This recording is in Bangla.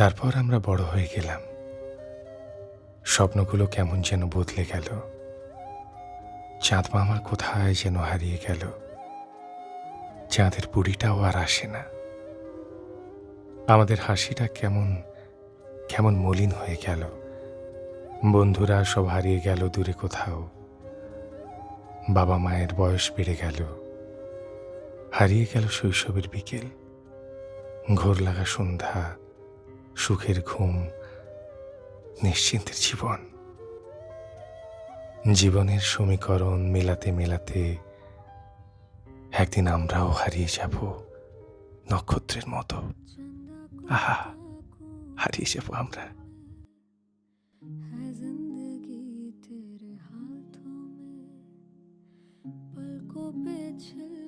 তারপর আমরা বড় হয়ে গেলাম। স্বপ্নগুলো কেমন যেন বদলে গেল। চাঁদ মামা কোথায় যেন হারিয়ে গেল। চাঁদের বুড়িটাও আর আসে না। আমাদের হাসিটা কেমন কেমন মলিন হয়ে গেল। বন্ধুরা সব হারিয়ে গেল দূরে কোথাও। বাবা মায়ের বয়স বেড়ে গেল। হারিয়ে গেল শৈশবের বিকেল। ঘোর লাগা সন্ধ্যা। সুখের ঘুম নিশ্চিন্তের জীবন জীবনের সমীকরণ মেলাতে মেলাতে একদিন আমরাও হারিয়ে যাব নক্ষত্রের মতো আহা হারিয়ে যাব আমরা है जिंदगी तेरे हाथों में पलकों पे झिलमिल